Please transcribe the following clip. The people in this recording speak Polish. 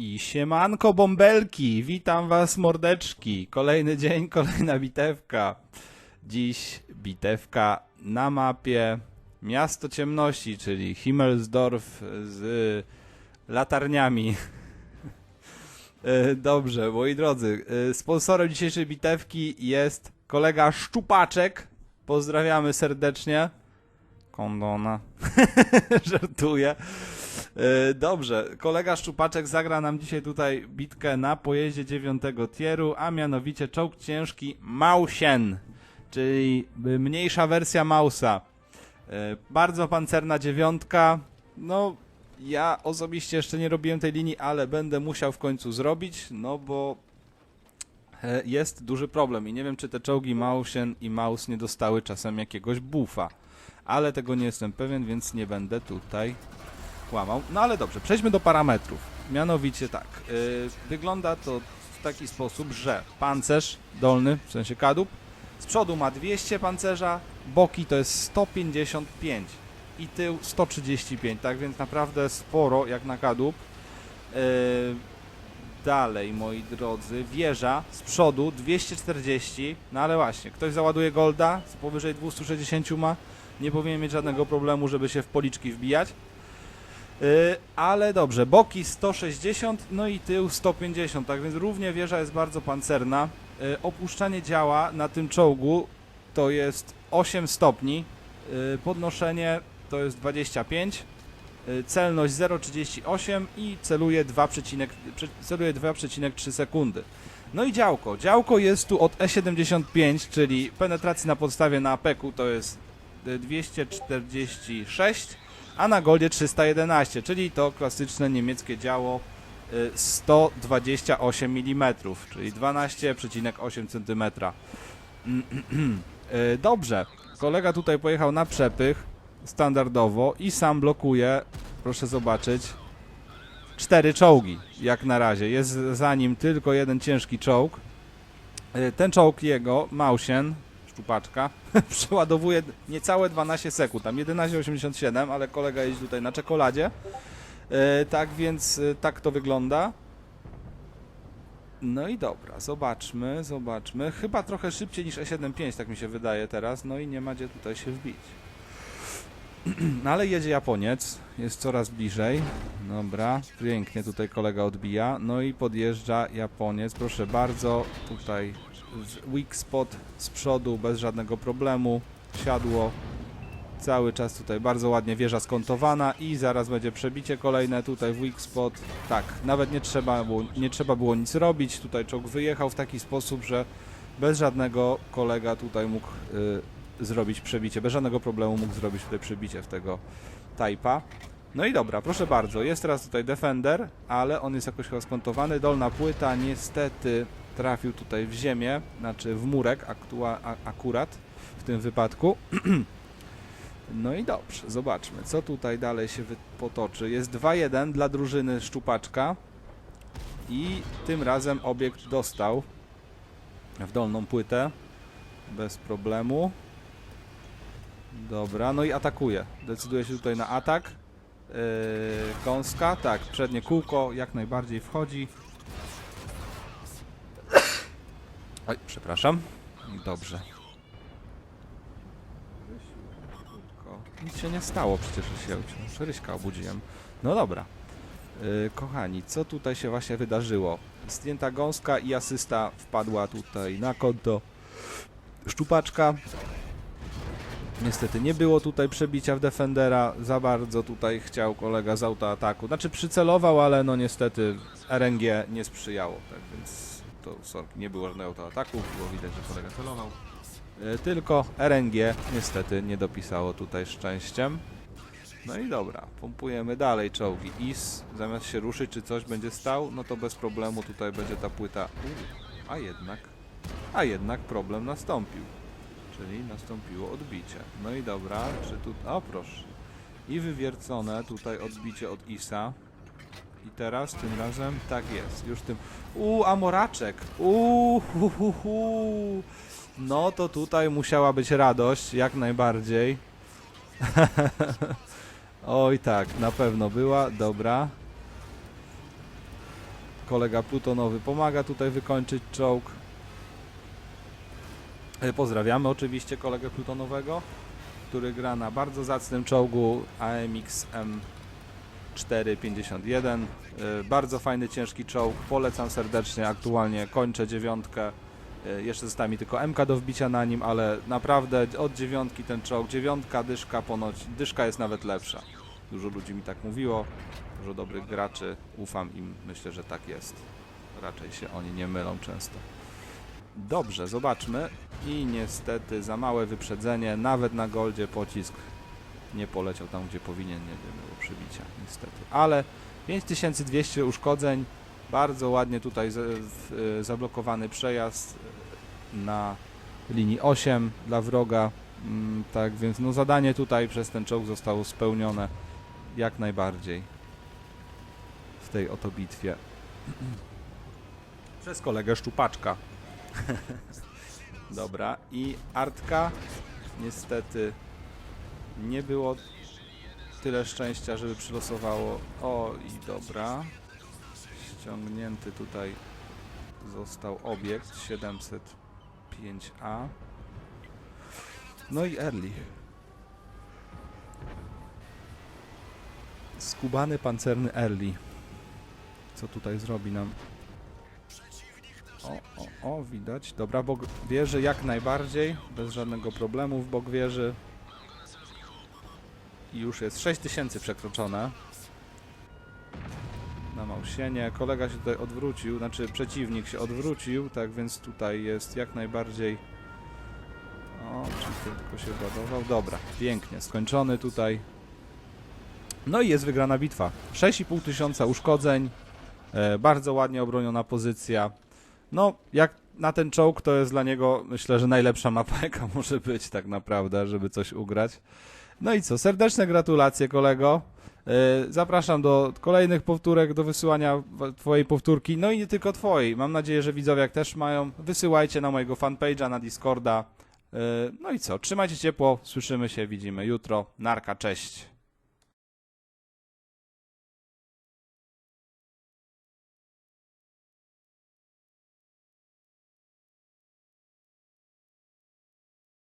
I siemanko bąbelki, witam was mordeczki. Kolejny dzień, kolejna bitewka. Dziś bitewka na mapie Miasto Ciemności, czyli Himmelsdorf z latarniami. E, Dobrze, moi drodzy, e, sponsorem dzisiejszej bitewki jest kolega Szczupaczek. Pozdrawiamy serdecznie. Kondona. Żartuję. E, Dobrze, kolega Szczupaczek zagra nam dzisiaj tutaj bitkę na pojeździe dziewiątego tieru, a mianowicie czołg ciężki Mausien, czyli mniejsza wersja Mausa. E, Bardzo pancerna dziewiątka. No, ja osobiście jeszcze nie robiłem tej linii, ale będę musiał w końcu zrobić, no bo e, jest duży problem i nie wiem, czy te czołgi Mausien i Maus nie dostały czasem jakiegoś bufa. Ale tego nie jestem pewien, więc nie będę tutaj kłamał. No ale dobrze, przejdźmy do parametrów. Mianowicie tak, yy, wygląda to w taki sposób, że pancerz dolny, w sensie kadłub, z przodu ma 200 pancerza, boki to jest 155 i tył 135, tak więc naprawdę sporo jak na kadłub. Yy, dalej, moi drodzy, wieża z przodu 240, no ale właśnie, ktoś załaduje golda, z powyżej 260 ma, nie powinien mieć żadnego problemu, żeby się w policzki wbijać. Yy, ale dobrze, boki 160, no i tył 150, tak więc równie wieża jest bardzo pancerna. Yy, opuszczanie działa na tym czołgu to jest 8 stopni, yy, podnoszenie to jest 25, yy, celność 0,38 i celuje 2,3 prze- celuje 2,3 sekundy. No i działko. Działko jest tu od E75, czyli penetracji na podstawie na APEK-u to jest y, 246, a na Goldzie 311, czyli to klasyczne niemieckie działo y, 128 mm, czyli 12,8 cm. Y, Dobrze, kolega tutaj pojechał na przepych standardowo i sam blokuje, proszę zobaczyć, cztery czołgi jak na razie. Jest za nim tylko jeden ciężki czołg. Y, Ten czołg jego, Mausien, szczupaczka, przeładowuje niecałe 12 sekund, tam 11,87, ale kolega jeździ tutaj na czekoladzie. E, tak więc e, tak to wygląda. No i dobra, zobaczmy, zobaczmy. Chyba trochę szybciej niż E75, tak mi się wydaje teraz, no i nie ma gdzie tutaj się wbić. No ale jedzie Japoniec, jest coraz bliżej. Dobra, pięknie tutaj kolega odbija. No i podjeżdża Japoniec, proszę bardzo. Tutaj weak spot z przodu bez żadnego problemu. Siadło. Cały czas tutaj bardzo ładnie wieża skontowana i zaraz będzie przebicie kolejne tutaj w weak spot. Tak, nawet nie trzeba było, nie trzeba było nic robić. Tutaj czołg wyjechał w taki sposób, że bez żadnego kolega tutaj mógł y, zrobić przebicie, bez żadnego problemu mógł zrobić tutaj przebicie w tego Type'a. No i dobra, proszę bardzo, jest teraz tutaj Defender, ale on jest jakoś chyba skontowany. Dolna płyta niestety trafił tutaj w ziemię, znaczy w murek aktua, akurat w tym wypadku. No i dobrze, zobaczmy, co tutaj dalej się potoczy. Jest 2-1 dla drużyny Szczupaczka i tym razem obiekt dostał w dolną płytę bez problemu. Dobra, no i atakuje. Decyduje się tutaj na atak. Yy, kąska, tak, przednie kółko jak najbardziej wchodzi. Oj, przepraszam. Dobrze. Nic się nie stało, przecież się Ryśka obudziłem. No dobra. Yy, kochani, co tutaj się właśnie wydarzyło? Zdjęta gąska i asysta wpadła tutaj na konto Szczupaczka. Niestety nie było tutaj przebicia w Defendera, za bardzo tutaj chciał kolega z autoataku. Znaczy przycelował, ale no niestety RNG nie sprzyjało, tak więc to sorki, nie było żadnego autoataku, było widać, że kolega celował. E, Tylko RNG niestety nie dopisało tutaj szczęściem. No i dobra, pompujemy dalej czołgi. IS zamiast się ruszyć czy coś będzie stał, no to bez problemu tutaj będzie ta płyta. A jednak, a jednak problem nastąpił. Czyli nastąpiło odbicie. No i dobra, czy tu... O proszę. I wywiercone tutaj odbicie od ISA. I teraz tym razem tak jest. Już tym. U amoraczek. U. No to tutaj musiała być radość, jak najbardziej. Oj tak, na pewno była. Dobra. kolega plutonowy pomaga tutaj wykończyć czołg. E, Pozdrawiamy oczywiście kolegę plutonowego, który gra na bardzo zacnym czołgu AMX M451. E, Bardzo fajny, ciężki czołg. Polecam serdecznie. Aktualnie kończę dziewiątkę. E, Jeszcze została mi tylko MK do wbicia na nim, ale naprawdę od dziewiątki ten czołg, dziewiątka, dyszka ponoć, dyszka jest nawet lepsza. Dużo ludzi mi tak mówiło, dużo dobrych graczy, ufam im, myślę, że tak jest. Raczej się oni nie mylą często. Dobrze, zobaczmy. I niestety za małe wyprzedzenie, nawet na goldzie pocisk nie poleciał tam, gdzie powinien, nie było przybicia, niestety. Ale 5200 uszkodzeń, bardzo ładnie tutaj y, zablokowany przejazd y, na linii 8 dla wroga. Mm, tak więc no zadanie tutaj przez ten czołg zostało spełnione jak najbardziej w tej oto bitwie. Przez kolegę Szczupaczka. Dobra, i Artka niestety nie było tyle szczęścia, żeby przylosowało. O, i dobra. Ściągnięty tutaj został obiekt 705A. No i Early. Skubany pancerny Early. Co tutaj zrobi nam? O, o, o, widać. Dobra, bok wieży jak najbardziej. Bez żadnego problemu w bok wieży. Już jest 6000 przekroczone. Na Mausienie. Kolega się tutaj odwrócił, znaczy przeciwnik się odwrócił, tak więc tutaj jest jak najbardziej... O, czy tylko się ładował. Dobra, pięknie, skończony tutaj. No i jest wygrana bitwa. 6,5 tysiąca uszkodzeń. E, bardzo ładnie obroniona pozycja. No, jak na ten czołg to jest dla niego, myślę, że najlepsza mapa, jaka może być tak naprawdę, żeby coś ugrać. No i co, serdeczne gratulacje kolego. Yy, Zapraszam do kolejnych powtórek, do wysyłania twojej powtórki, no i nie tylko twojej. Mam nadzieję, że widzowie jak też mają, wysyłajcie na mojego fanpage'a, na Discorda. Yy, No i co, trzymajcie ciepło, słyszymy się, widzimy jutro. Narka, cześć.